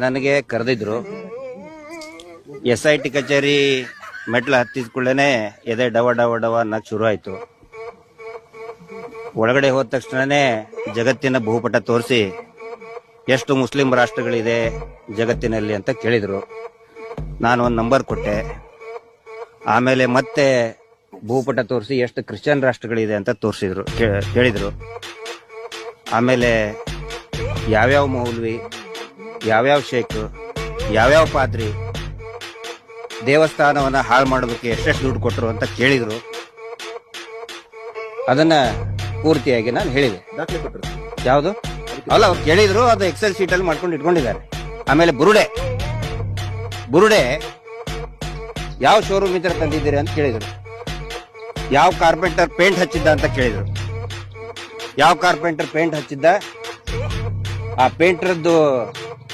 ನನಗೆ ಕರೆದಿದ್ರು. S I T ಕಚೇರಿ ಮೆಟ್ಲು ಹತ್ತಿದ ಕೂಡಲೇ ಎದೆ ಡವ ಡವ ಡವ ಅನ್ನಕ್ ಶುರು ಆಯ್ತು. ಒಳಗಡೆ ಹೋದ ತಕ್ಷಣನೇ ಜಗತ್ತಿನ ಭೂಪಟ ತೋರಿಸಿ ಎಷ್ಟು ಮುಸ್ಲಿಂ ರಾಷ್ಟ್ರಗಳಿದೆ ಜಗತ್ತಿನಲ್ಲಿ ಅಂತ ಕೇಳಿದ್ರು. ನಾನು ಒಂದು ನಂಬರ್ ಕೊಟ್ಟೆ. ಆಮೇಲೆ ಮತ್ತೆ ಭೂಪಟ ತೋರಿಸಿ ಎಷ್ಟು ಕ್ರಿಶ್ಚಿಯನ್ ರಾಷ್ಟ್ರಗಳಿದೆ ಅಂತ ತೋರಿಸಿದ್ರು ಹೇಳಿದ್ರು ಆಮೇಲೆ ಯಾವ್ಯಾವ ಮೌಲ್ವಿ ಯಾವ್ಯಾವ ಶೇಖ್ ಯಾವ್ಯಾವ ಪಾದ್ರಿ ದೇವಸ್ಥಾನವನ್ನ ಹಾಳು ಮಾಡೋದಕ್ಕೆ ಎಷ್ಟೆಷ್ಟು ದುಡ್ಡು ಕೊಟ್ಟರು ಅಂತ ಕೇಳಿದ್ರು. ಅದನ್ನ ಪೂರ್ತಿಯಾಗಿ ನಾನು ಹೇಳಿದೆ. ಯಾವುದು? ಅಲ್ಲ ಅವ್ರು ಕೇಳಿದ್ರು ಅದು ಎಕ್ಸೆಲ್ ಶೀಟ್ ಅಲ್ಲಿ ಮಾಡ್ಕೊಂಡು ಇಟ್ಕೊಂಡಿದ್ದಾರೆ. ಆಮೇಲೆ ಬುರುಡೆ. ಬುರುಡೆ ಯಾವ ಶೋರೂಮ್ ಇದ್ರೆ ತಂದಿದ್ದೀರಿ ಅಂತ ಕೇಳಿದ್ರು. ಯಾವ ಕಾರ್ಪೆಂಟರ್ ಪೇಂಟ್ ಹಚ್ಚಿದ್ದ ಅಂತ ಕೇಳಿದ್ರು. ಯಾವ ಕಾರ್ಪೆಂಟರ್ ಪೇಂಟ್ ಹಚ್ಚಿದ್ದ? ಆ ಪೇಂಟರ್ದು